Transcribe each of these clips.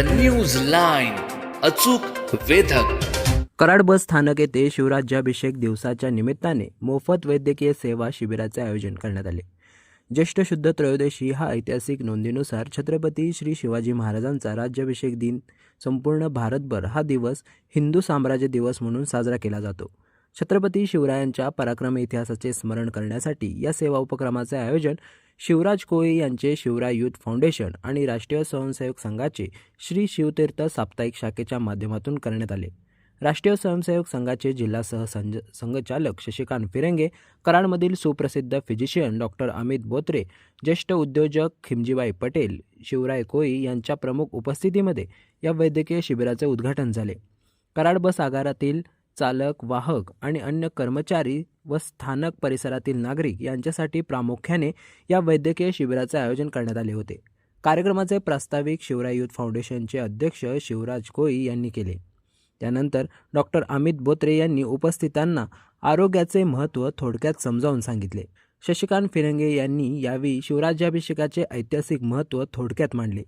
The news line अचूक वेधक. कराड बस स्थानक येथे शिवराज्याभिषेक दिवसाच्या निमित्ताने मोफत वैद्यकीय सेवा शिबिराचे आयोजन करण्यात आले. ज्येष्ठ शुद्ध त्रयोदशी हा ऐतिहासिक नोंदीनुसार छत्रपती श्री शिवाजी महाराजांचा राज्याभिषेक दिन संपूर्ण भारतभर हा दिवस हिंदू साम्राज्य दिवस म्हणून साजरा केला जातो. छत्रपती शिवरायांच्या पराक्रम इतिहासाचे स्मरण करण्यासाठी या सेवा उपक्रमाचे आयोजन शिवराज कोळी यांचे शिवराय युथ फाउंडेशन आणि राष्ट्रीय स्वयंसेवक संघाचे श्री शिवतीर्थ साप्ताहिक शाखेच्या माध्यमातून करण्यात आले. राष्ट्रीय स्वयंसेवक संघाचे जिल्हा सहसंज संघचालक शशिकांत फिरंगे कराडमधील सुप्रसिद्ध फिजिशियन डॉक्टर अमित बोत्रे ज्येष्ठ उद्योजक खिमजीबाई पटेल शिवराय कोळी यांच्या प्रमुख उपस्थितीमध्ये या वैद्यकीय शिबिराचे उद्घाटन झाले. कराड बस आगारातील चालक वाहक आणि अन्य कर्मचारी व स्थानक परिसरातील नागरिक यांच्यासाठी प्रामुख्याने या वैद्यकीय शिबिराचे आयोजन करण्यात आले होते. कार्यक्रमाचे प्रास्ताविक शिवराय युथ फाउंडेशनचे अध्यक्ष शिवराज कोळी यांनी केले. त्यानंतर डॉक्टर अमित बोत्रे यांनी उपस्थितांना आरोग्याचे महत्त्व थोडक्यात समजावून सांगितले. शशिकांत फिरंगे यांनी यावेळी शिवराज्याभिषेकाचे ऐतिहासिक महत्त्व थोडक्यात मांडले.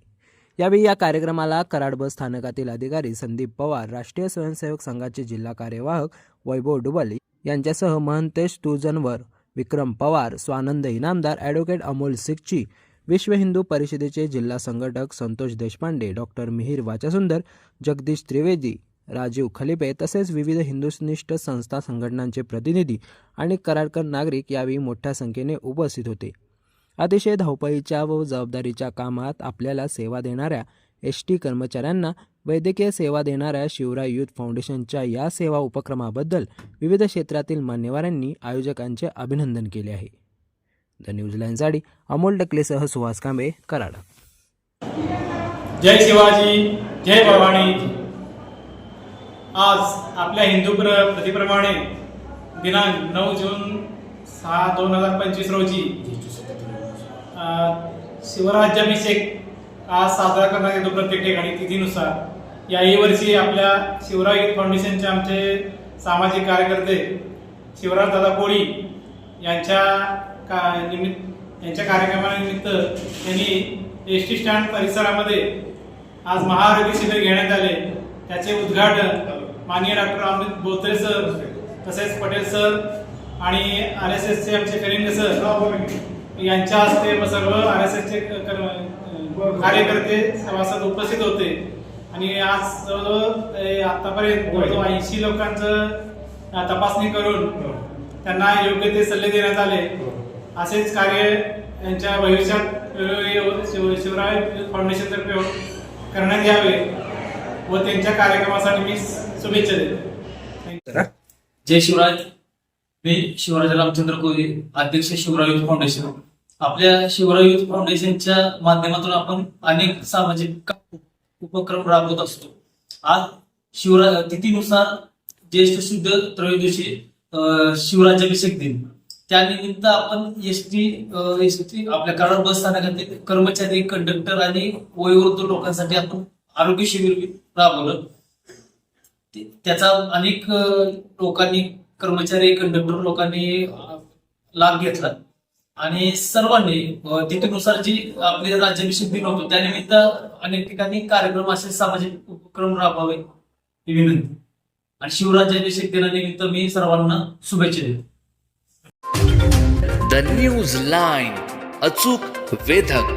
यावेळी या कार्यक्रमाला कराड बस स्थानकातील अधिकारी संदीप पवार राष्ट्रीय स्वयंसेवक संघाचे जिल्हा कार्यवाहक वैभव डुबल यांच्यासह महंतेश तुजनवर विक्रम पवार स्वानंद इनामदार ॲडव्होकेट अमोल सिक्ची विश्व हिंदू परिषदेचे जिल्हा संघटक संतोष देशपांडे डॉक्टर मिहीर वाचासुंदर जगदीश त्रिवेदी राजीव खलिपे तसेच विविध हिंदुनिष्ठ संस्था संघटनांचे प्रतिनिधी आणि कराडकर नागरिक यावेळी मोठ्या संख्येने उपस्थित होते. अतिशय धावपळीच्या व जबाबदारीच्या कामात आपल्याला सेवा देणाऱ्या एस टी कर्मचाऱ्यांना वैद्यकीय सेवा देणाऱ्या शिवराय युथ फाउंडेशनच्या या सेवा उपक्रमाबद्दल विविध क्षेत्रातील मान्यवरांनी आयोजकांचे अभिनंदन केले आहे. द न्यूझीलंडसाठी अमोल टकलेसह सुहास कांबे कराड. जय शिवाजी जय भवानी. आज आपल्या हिंदू प्रतिप्रमाणे दिनांक नऊ जून सहा दोन हजार पंचवीस रोजी शिवराज्याभिषेक आज साजरा करण्यात येतो प्रत्येक ठिकाणी तिथीनुसार. याही वर्षी आपल्या शिवराय युथ फाउंडेशनचे आमचे सामाजिक कार्यकर्ते शिवराजदादा कोळी यांच्या का निमित्त यांच्या कार्यक्रमानिमित्त त्यांनी एस टी स्टँड परिसरामध्ये आज महाआरोग्य शिबिर घेण्यात आले. त्याचे उद्घाटन माननीय डॉक्टर अमित बोत्रे सर तसेच पटेल सर आणि आर एस एसचे आमचे करिंगे सर. यांच्या हस्ते सर्व आर एस एसचे कार्यकर्ते सभासद उपस्थित होते. आणि आज जवळजवळ आतापर्यंत ऐंशी लोकांचं तपासणी करून त्यांना योग्य ते सल्ले देण्यात आले. असेच कार्य यांच्या भविष्यात वेळोवेळी शिव- शिवराय फाउंडेशन तर्फे करण्यात यावे व त्यांच्या कार्यक्रमासाठी मी शुभेच्छा देतो. जय शिवराज मी शिवराज रामचंद्र कोळी अध्यक्ष शिवराय युथ फाउंडेशन. आपल्या शिवराय युथ फाउंडेशनच्या माध्यमातून आपण अनेक सामाजिक उपक्रम राबवत असतो. आज शिवरा तिथीनुसार ज्येष्ठ शुद्ध त्रयोदशी शिवराज्याभिषेक दिन. त्यानिमित्त आपण एस टी एस टी आपल्या कराड बस स्थानकातील कर्मचारी कंडक्टर आणि वयोवृद्ध लोकांसाठी आपण आरोग्य शिबिर राबवलं. त्याचा अनेक लोकांनी कर्मचारी कंडक्टर लोकांनी लाभ घेतला आणि सर्वांनी तिथेनुसार जी आपले राज्याभिषेक दिन होतो त्यानिमित्त अनेक ठिकाणी कार्यक्रम असे सामाजिक उपक्रम राबवावे. ही विनंती. आणि शिवराज्याभिषेक दिनानिमित्त मी सर्वांना शुभेच्छा देतो. द न्यूज लाईन अचूक वेधक.